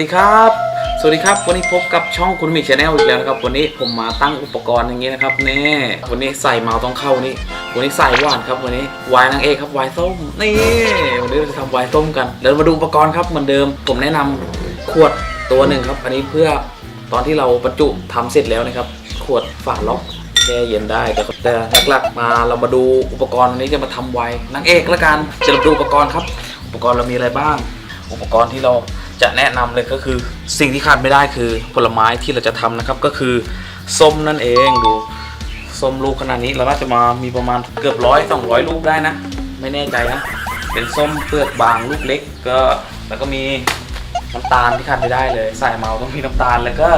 วัสดีครับ สวัสดีครับ วันนี้พบกับช่องคุณมิชแนลอีกแล้วนะครับ วันนี้ผมมาตั้งอุปกรณ์อย่างนี้นะครับแน่วันนี้ใส่เมาส์ต้องเข้านี่ วันนี้ใส่หวานครับ วันนี้วายนางเอกครับวายส้ม นี่ วันนี้เราจะทำวายส้มกัน เดี๋ยวมาดูอุปกรณ์ครับเหมือนเดิม ผมแนะนำขวดตัวหนึ่งครับ อันนี้เพื่อตอนที่เราบรรจุทำเสร็จแล้วนะครับ ขวดฝาล็อกแช่เย็นได้แต่แต่หลักๆมาเรามาดูอุปกรณ์วันนี้จะมาทำไวน์นางเอกละกันจะมาดูอุปกรณ์ครับ อุปกรณ์เรามีอะไรบ้าง อุปกรณ์ที่เรา จะแนะนำเลยก็คือสิ่งที่ขาดไม่ได้คือผลไม้ที่เราจะทำนะครับก็คือส้มนั่นเองดูส้มลูกขนาดนี้เราน่าจะมามีประมาณเกือบร้อยสองร้อยลูกได้นะ ไม่แน่ใจนะเป็นส้มเปลือกบางลูกเล็กก็แล้วก็มีน้ำตาลที่ขาดไม่ได้เลย ใส่เมาต้องมีน้ำตาลแล้วก็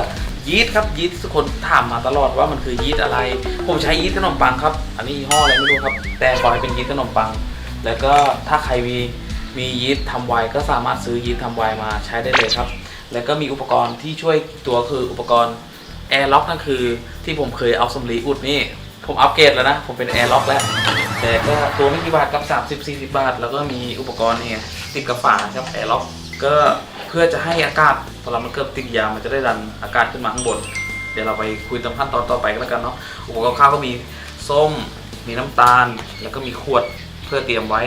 ยีสต์ครับยีสต์ทุกคนถามมาตลอดว่ามันคือยีสต์อะไร ผมใช้ยีสต์ขนมปังครับ อันนี้ยี่ห้ออะไรไม่รู้ครับ แต่ขอให้เป็นยีสต์ขนมปัง แล้วก็ถ้าใครมี มียีสต์ทำไวน์ก็สามารถซื้อยีสต์ทำไวน์มาใช้ได้เลยครับ แล้วก็มีอุปกรณ์ที่ช่วยตัวคืออุปกรณ์แอร์ล็อกนั่นคือที่ผมเคยเอาสำลีอุดนี่ ผมอัปเกรดแล้วนะ ผมเป็นแอร์ล็อกแล้ว แต่ก็ตัวไม่กี่บาทกับ 30 40 บาท แล้วก็มีอุปกรณ์นี่ติดกับฝาครับแอร์ล็อกก็เพื่อจะให้อากาศเวลามันเกิดติดยามันจะได้ดันอากาศขึ้นมาข้างบน เดี๋ยวเราไปคุยตามขั้นตอนต่อไปก็แล้วกันเนาะอุปกรณ์ข้าวก็มีส้มมีน้ำตาล แล้วก็มีขวดเพื่อเตรียมไว้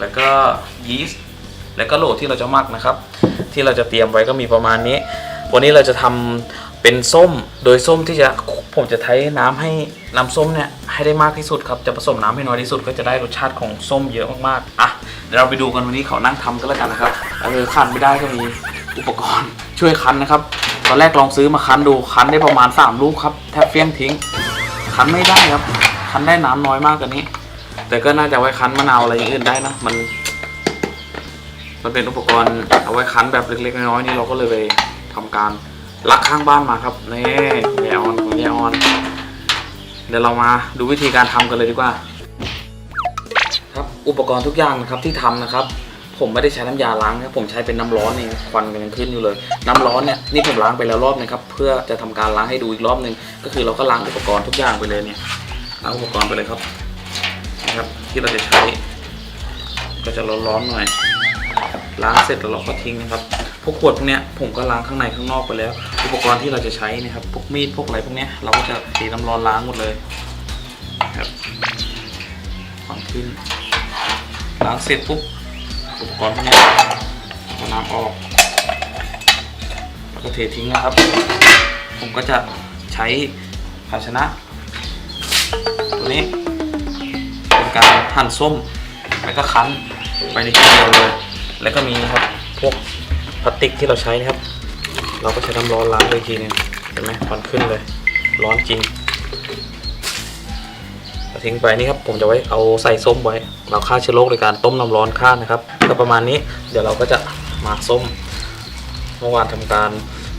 แล้วก็ยีสต์แล้วก็โหลที่เราจะหมักนะครับ ที่เราจะเตรียมไว้ก็มีประมาณนี้ วันนี้เราจะทำเป็นส้มโดยส้มที่จะผมจะใช้น้ำให้น้ำส้มเนี่ยให้ได้มากที่สุดครับจะผสมน้ำให้น้อยที่สุดก็จะได้รสชาติของส้มเยอะมากๆอะเดี๋ยวเราไปดูกันวันนี้เขานั่งทำกันแล้วกันนะครับเออคันไม่ได้ก็มีอุปกรณ์ช่วยคันนะครับตอนแรกลองซื้อมาคันดูคันได้ประมาณ 3 ลูกครับแทบเฟี้ยงทิ้งคันไม่ได้ครับคันได้น้ำน้อยมากกว่านี้ แต่ก็น่าจะไว้คั้นมะนาวอะไรอย่างอื่นได้นะมัน มันเป็นอุปกรณ์เอาไว้คั้นแบบเล็กๆน้อยๆนี่เราก็เลยไปทำการลักข้างบ้านมาครับนี่แยออนของแยออน เดี๋ยวเรามาดูวิธีการทำกันเลยดีกว่า ครับอุปกรณ์ทุกอย่างนะครับที่ทำนะครับ ผมไม่ได้ใช้น้ำยาล้างนะผมใช้เป็นน้ำร้อนนี่ควันกันยังขึ้นอยู่เลย น้ำร้อนเนี่ยนี่ผมล้างไปแล้วรอบนึงครับเพื่อจะทำการล้างให้ดูอีกรอบนึงก็คือเราก็ล้างอุปกรณ์ทุกอย่างไปเลยเนี่ยล้างอุปกรณ์ไปเลยครับ นะครับ ที่เราจะใช้ ก็จะร้อนๆหน่อยล้างเสร็จแล้วเราก็ทิ้งนะครับ พวกขวดพวกเนี้ยผมก็ล้างข้างในข้างนอกไปแล้ว อุปกรณ์ที่เราจะใช้นะครับ พวกมีดพวกอะไรพวกเนี้ยเราก็จะตีน้ำร้อนล้างหมดเลยครับควันขึ้นล้างเสร็จปุ๊บอุปกรณ์พวกเนี้ยเอาน้ำออก แล้วก็เททิ้งนะครับ ผมก็จะใช้ภาชนะตัวนี้ การหั่นส้ม แล้วก็คั้นไปในทีเดียวเลย แล้วก็มีครับพวกพลาสติกที่เราใช้นะครับ เราก็ใช้น้ำร้อนล้างเลยทีนึงเห็นไหมควันขึ้นเลย ร้อนจริงทิ้งไปนี่ครับผมจะไว้เอาใส่ส้มไว้ เราฆ่าเชื้อโรคในการต้มน้ำร้อนฆ่านะครับก็ประมาณนี้เดี๋ยวเราก็จะหมักส้ม เมื่อวานทำการ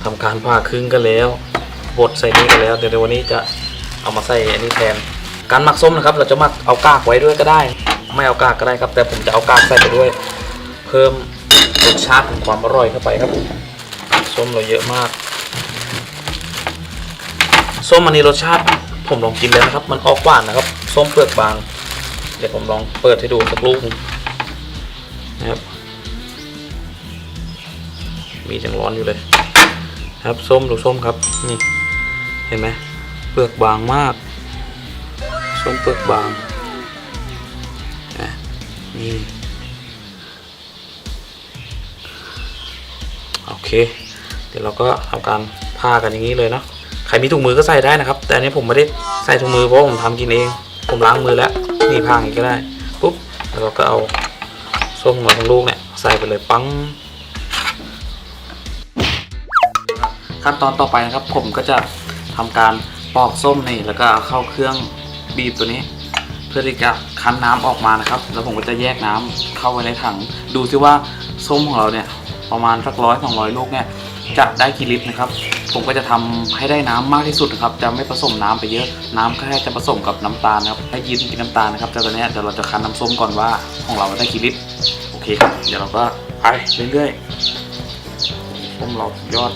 ทำการผ่าครึ่งกันแล้วบดใส่นี่กันแล้ว เดี๋ยววันนี้จะเอามาใส่อันนี้แทน การหมักส้มนะครับ เราจะหมักเอากากไว้ด้วยก็ได้ ไม่เอากากก็ได้ครับ แต่ผมจะเอากากใส่ไปด้วย เพิ่มรสชาติของความอร่อยเข้าไปครับส้มเราเยอะมากส้มอันนี้รสชาติผมลองกินแล้วนะครับ มันออกหวานนะครับส้มเปลือกบาง เดี๋ยวผมลองเปิดให้ดูสักลูกหนึ่งนะครับ มีจังร้อนอยู่เลย ครับส้มดูส้มครับนี่เห็นไหมเปลือกบางมาก ส้มเปลือกบางอะนี่โอเค เดี๋ยวเราก็ทำการผ่ากันอย่างนี้เลยเนาะใครมีถุงมือก็ใส่ได้นะครับ แต่อันนี้ผมไม่ได้ใส่ถุงมือเพราะผมทำกินเอง ผมล้างมือแล้วนี่ผ่าอย่างนี้ก็ได้ปุ๊บแล้วเราก็เอาส้มหัวทั้งลูกเนี่ยใส่ไปเลยปังขั้นตอนต่อไปนะครับผมก็จะทำการปอกส้มนี่แล้วก็เอาเข้าเครื่อง บีบตัวนี้ เพื่อที่จะคั้นน้ำออกมานะครับ แล้วผมก็จะแยกน้ำเข้าไว้ในถัง ดูซิว่าส้มของเราเนี่ยประมาณสักร้อยสองร้อยลูกเนี่ยจะได้กี่ลิตรนะครับ ผมก็จะทำให้ได้น้ำมากที่สุดนะครับ จะไม่ผสมน้ำไปเยอะ น้ำแค่จะผสมกับน้ำตาลนะครับให้ยีนกินน้ำตาลนะครับแต่ตอนนี้เดี๋ยวเราจะคั้นน้ำส้มก่อนว่าของเราได้กี่ลิตร โอเคครับ เดี๋ยวเราก็ไปเรื่อยๆส้มเรายอด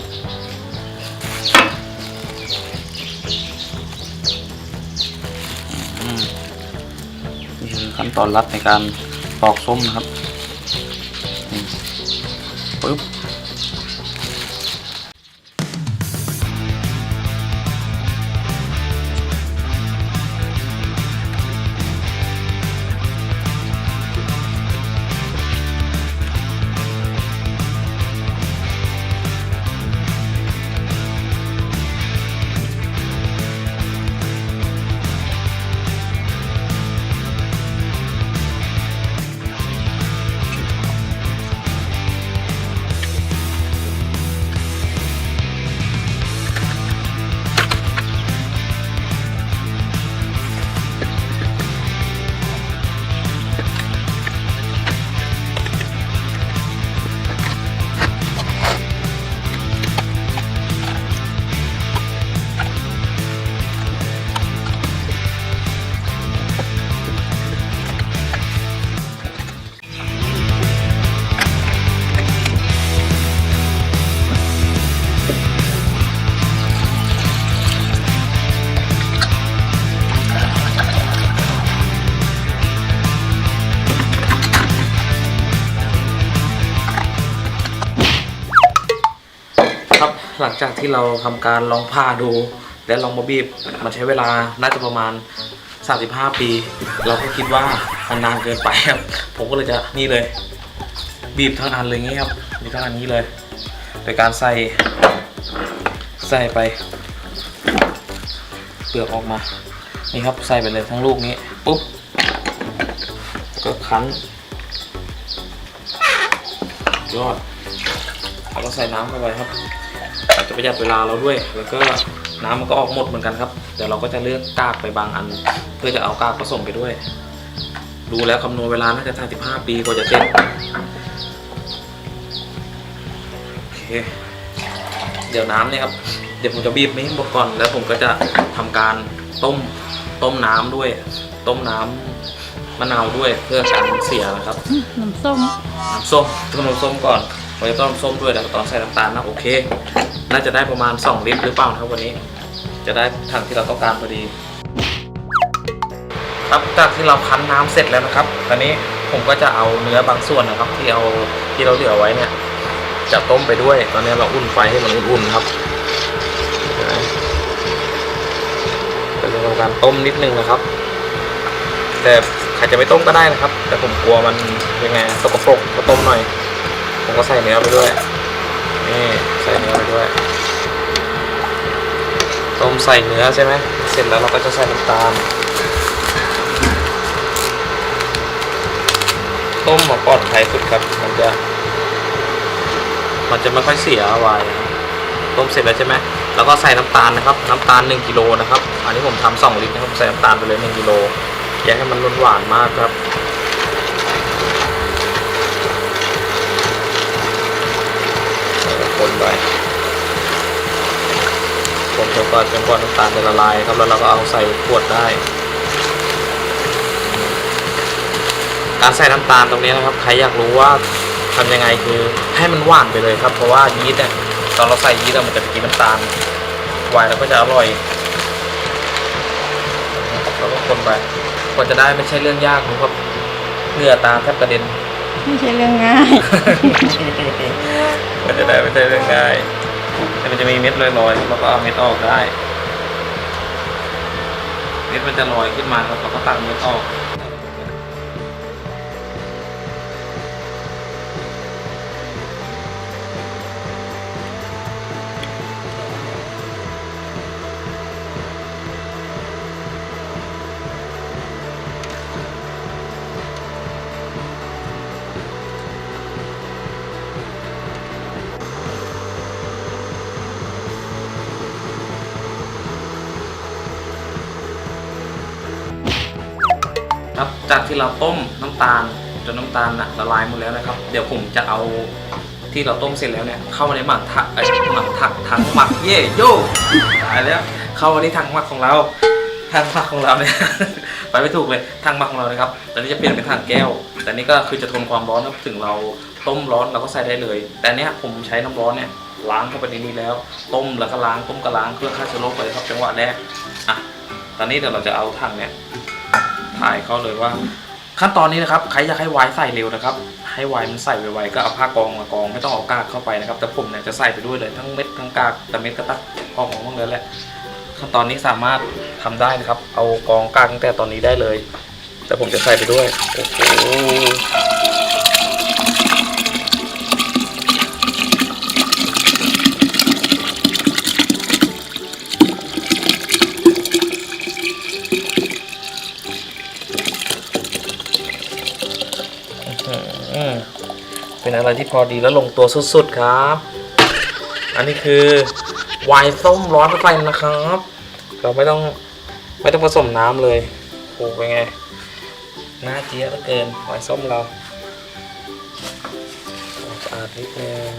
คือขั้นตอนลัดในการปอกส้มนะครับปึ๊บ จากที่เราทำการลองผ่าดู และลองมาบีบมันใช้เวลาน่าจะประมาณ 35 ปี เราก็คิดว่ามันนานเกินไปครับ ผมก็เลยจะนี่เลย บีบทั้งอันเลยงี้ครับบีบทั้งอันนี้เลย โดยการใส่ใส่ไป เปลือกออกมา นี่ครับใส่ไปเลยทั้งลูกนี้ปุ๊บก็คั้นยอดแล้วก็ใส่น้ำเข้าไปครับ จะประหยัดเวลาเราด้วย แล้วก็น้ำมันก็ออกหมดเหมือนกันครับเดี๋ยวเราก็จะเลือกกากไปบางอัน เพื่อจะเอากากผสมไปด้วย ดูแล้วคำนวณเวลาน่าจะ35ปีกว่าจะเสร็จโอเคเดี๋ยวน้ำเนี่ยครับเดี๋ยวผมจะบีบไม่ให้หมดก่อน แล้วผมก็จะทำการต้มต้มน้ำด้วย ต้มน้ำมะนาวด้วยเพื่อการเสียนะครับน้ำส้มน้ำส้มต้มน้ำส้มก่อนเราจะต้มน้ำส้มด้วยแล้วตอนใส่น้ำตาลนะโอเค น่าจะได้ประมาณ 2 ลิตรหรือเปล่านะครับวันนี้ จะได้ถังที่เราต้องการพอดี ครับจากที่เราคั้นน้ำเสร็จแล้วนะครับ ตอนนี้ผมก็จะเอาเนื้อบางส่วนนะครับ ที่เอาที่เราเหลือไว้เนี่ย จะต้มไปด้วย ตอนนี้เราอุ่นไฟให้มันอุ่นๆครับเห็นไหมก็จะทำการต้มนิดนึงนะครับ แต่ใครจะไม่ต้มก็ได้นะครับ แต่ผมกลัวมันยังไงสกปรกก็ต้มหน่อย ผมก็ใส่เนื้อไปด้วย นี่ใส่เนื้อไปด้วย ต้มใส่เนื้อใช่ไหม เสร็จแล้วเราก็จะใส่น้ำตาล ต้มมาปลอดภัยสุดครับ มันจะ มันจะไม่ค่อยเสียไวน์นะครับต้มเสร็จแล้วใช่ไหมแล้วก็ใส่น้ำตาลนะครับ น้ำตาล 1กิโลนะครับ อันนี้ผมทำ2ลิตรนะครับ ใส่น้ำตาลไปเลย1กิโลอย่าให้มันล้นหวานมากครับ คนไป คนจนกว่าจนกว่าน้ำตาลจะละลายครับแล้วเราก็เอาใส่ขวดได้ การใส่น้ำตาลตรงนี้นะครับ ใครอยากรู้ว่าทำยังไงคือให้มันหวานไปเลยครับ เพราะว่ายีสต์เนี่ยตอนเราใส่ยีสต์อะมันจะกินน้ำตาลไวน์แล้วก็จะอร่อยนะครับแล้วก็คนไปกว่าจะได้ไม่ใช่เรื่องยากนะครับเหงื่อตาแทบกระเด็นไม่ใช่เรื่องง่ายมันจะได้ไม่ใช่เรื่องง่าย แต่มันจะมีเม็ดลอยๆเราก็เอาเม็ดออกได้ เม็ดมันจะลอยขึ้นมาแล้วเราก็ตักเม็ดออก จากที่เราต้มน้ำตาลจนน้ำตาลน่ะละลายหมดแล้วนะครับ เดี๋ยวผมจะเอาที่เราต้มเสร็จแล้วเนี่ยเข้ามาในหมักถักเอ้ยหมักถักถังหมักเย่โย่ตายแล้วเข้ามาในถังหมักของเราถังหมักของเราเนี่ยไปไม่ถูกเลยถังหมักของเรานะครับตอนนี้จะเปลี่ยนเป็นถังแก้ว แต่นี่ก็คือจะทนความร้อนครับถึงเราต้มร้อนเราก็ใส่ได้เลย แต่เนี้ยผมใช้น้ำร้อนเนี่ยล้างเข้าไปในนี้แล้ว ต้มแล้วก็ล้างต้มก็ล้างเพื่อฆ่าเชื้อโรคไปครับจังหวะแรกอะตอนนี้เดี๋ยวเราจะเอาถังเนี่ย ถ่ายเขาเลยว่า ขั้นตอนนี้นะครับใครอยากให้ไวน์ใส่เร็วนะครับ ให้ไวน์มันใส่ไวๆก็เอาผ้ากองมากองไม่ต้องเอากากเข้าไปนะครับ แต่ผมเนี่ยจะใส่ไปด้วยเลยทั้งเม็ดทั้งกากแต่เม็ดก็ตัดออกของมันเลยแหละขั้นตอนนี้สามารถทำได้นะครับ เอากองกากตั้งแต่ตอนนี้ได้เลย แต่ผมจะใส่ไปด้วยโอ้โห อะไรที่พอดีแล้วลงตัวสุดๆครับ อันนี้คือไวน์ส้มร้อนไฟนะครับ เราไม่ต้องไม่ต้องผสมน้ำเลยโอ้เป็นไงน่าเจี๊ยบเหลือเกินไวน์ส้มเราเอาสะอาดนิดนึง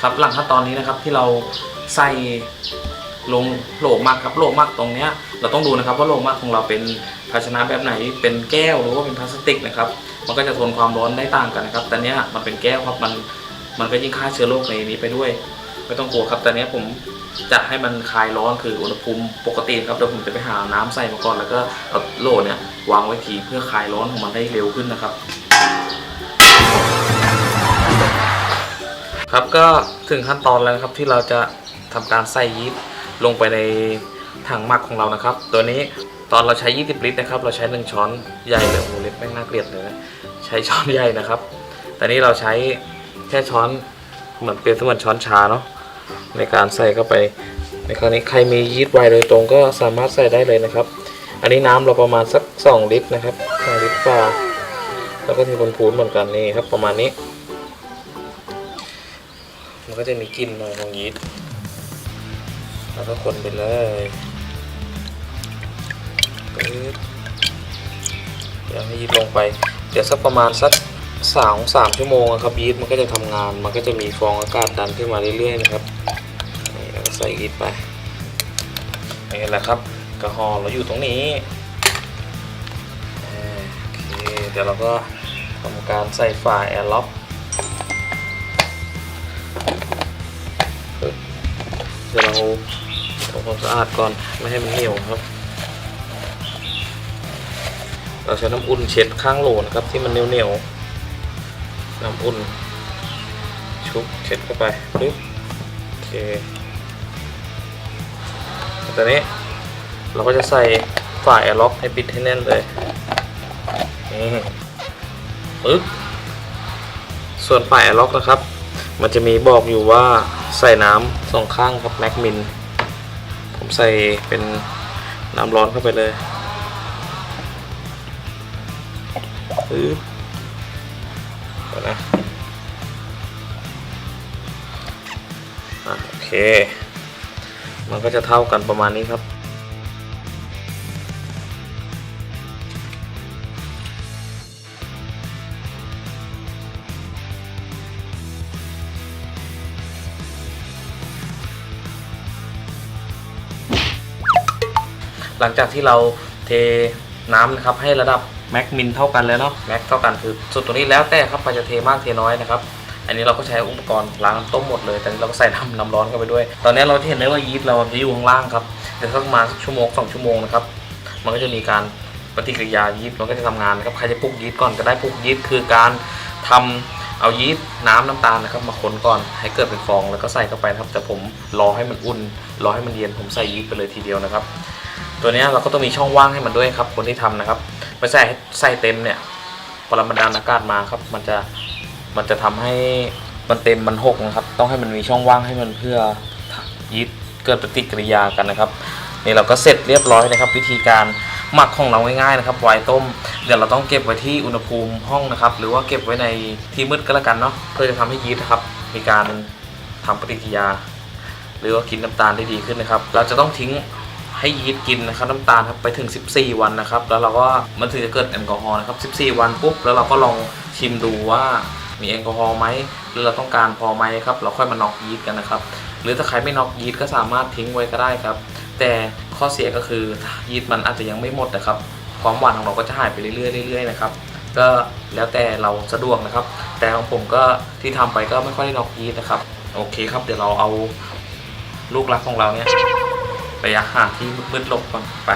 ครับหลังขั้นตอนนี้นะครับที่เราใส่ ลงโหลมากครับโหลมากตรงเนี้ยเราต้องดูนะครับว่าโลมากของเราเป็นภาชนะแบบไหนเป็นแก้วหรือว่าเป็นพลาสติกนะครับมันก็จะทนความร้อนได้ต่างกันนะครับแต่เนี้ยมันเป็นแก้วครับมันมันก็ยิ่งฆ่าเชื้อโรคในนี้ไปด้วย ไม่ต้องกลัวครับตอนนี้ยผมจะให้มันคลายร้อนคืออุณหภูมิปกติครับเดี๋ยวผมจะไปหาน้ำใส่มาก่อน แล้วก็เอาโลเนี่ยวางไว้ทีเพื่อคลายร้อนของมันได้เร็วขึ้นนะครับ ครับก็ถึงขั้นตอนแล้วครับที่เราจะทำการใส่ยีสต์ ลงไปในถังหมักของเรานะครับ ตัวนี้ตอนเราใช้ 20 ลิตรนะครับ เราใช้ 1 ช้อนใหญ่เลยโอ้โหเล็กแม่งน่าเกลียดเลยนะใช้ช้อนใหญ่นะครับ แต่นี้เราใช้แค่ช้อนเหมือนเปรียบเสมือนช้อนชาเนาะในการใส่เข้าไป ในคราวนี้ใครมียีสต์ไวน์โดยตรงก็สามารถใส่ได้เลยนะครับ อันนี้น้ำเราประมาณสัก 2 ลิตรนะครับ2ลิตรฝ่าแล้วก็มีบนพูนเหมือนกันนี่ครับประมาณนี้ มันก็จะมีกลิ่นหน่อยของยีสต์ แล้วก็คนไปเลยปึ๊บเดี๋ยวให้ยีสต์ลงไป เดี๋ยวสักประมาณสักสามสามชั่วโมงครับยีสต์มันก็จะทำงาน มันก็จะมีฟองอากาศดันขึ้นมาเรื่อยๆนะครับนี่แล้วก็ใส่ยีสต์ไปนี่แหละครับกระหอเราอยู่ตรงนี้โอเคเดี๋ยวเราก็ทำการใส่ฝาแอร์ล็อกเดี๋ยวเราำความสะอาดก่อนไม่ให้มันเหนียวครับ เราใช้น้ำอุ่นเช็ดข้างโหลนะครับ ที่มันเหนียวๆน้ำอุ่น ชุบเช็ดเข้าไปปึ๊บโอเคตอนนี้เราก็จะใส่ฝาแอร์ล็อกให้ปิดให้แน่นเลยนี่ปึ๊บส่วนฝาแอร์ล็อกนะครับ มันจะมีบอกอยู่ว่าใส่น้ำสองข้างครับแม็กมิน ใส่เป็นน้ำร้อนเข้าไปเลยปึ๊บนะโอเค มันก็จะเท่ากันประมาณนี้ครับ หลังจากที่เราเทน้ำนะครับให้ระดับแม็กมินเท่ากันแล้วเนาะแม็กเท่ากันคือส่วนตัวนี้แล้วแต่ครับใครจะเทมากเทน้อยนะครับอันนี้เราก็ใช้อุปกรณ์ล้างน้ำต้มหมดเลย แต่นี้เราก็ใส่น้ำน้ำร้อนเข้าไปด้วย ตอนนี้เราจะเห็นได้ว่ายีสต์เราจะอยู่ข้างล่างครับเดี๋ยวสักประมาณสักชั่วโมงสองชั่วโมงนะครับ มันก็จะมีการปฏิกิริยายีสต์มันก็จะทำงานนะครับ ใครจะปลุกยีสต์ก่อนก็ได้ปลุกยีสต์คือการทำเอายีสต์น้ำน้ำตาลนะครับมาคนก่อนให้เกิดเป็นฟองแล้วก็ใส่เข้าไปนะครับ แต่ผมรอให้มันอุ่นรอให้มันเย็นผมใส่ยีสต์ไปเลยทีเดียวนะครับ ตัวนี้เราก็ต้องมีช่องว่างให้มันด้วยครับ คนที่ทำนะครับ ไม่ใส่ใส่เต็มเนี่ยพอเรามันดันอากาศมาครับ มันจะมันจะทำให้มันเต็มมันหกนะครับ ต้องให้มันมีช่องว่างให้มันเพื่อยีสต์เกิดปฏิกิริยากันนะครับนี่เราก็เสร็จเรียบร้อยนะครับ วิธีการหมักของเราง่ายๆนะครับไวน์ต้ม เดี๋ยวเราต้องเก็บไว้ที่อุณหภูมิห้องนะครับ หรือว่าเก็บไว้ในที่มืดก็แล้วกันเนาะเพื่อจะทำให้ยีสต์ครับ มีการทำปฏิกิริยา หรือว่ากินน้ำตาลได้ดีขึ้นนะครับ เราจะต้องทิ้ง ให้ยีสต์กินนะครับน้ำตาลครับไปถึง 14 วันนะครับ แล้วเราก็มันถึงจะเกิดแอลกอฮอล์นะครับ 14 วันปุ๊บแล้วเราก็ลองชิมดูว่ามีแอลกอฮอล์ไหมหรือเราต้องการพอไหมครับ เราค่อยมาน็อกยีสต์กันนะครับ หรือถ้าใครไม่น็อกยีสต์ก็สามารถทิ้งไว้ก็ได้ครับ แต่ข้อเสียก็คือยีสต์มันอาจจะยังไม่หมดนะครับ ความหวานของเราก็จะหายไปเรื่อยๆเรื่อยๆนะครับก็แล้วแต่เราสะดวกนะครับ แต่ของผมก็ที่ทำไปก็ไม่ค่อยได้น็อกยีสต์นะครับ โอเคครับ เดี๋ยวเราเอาลูกรักของเราเนี่ย ระยะห่างที่มืดๆหลบก่อนไป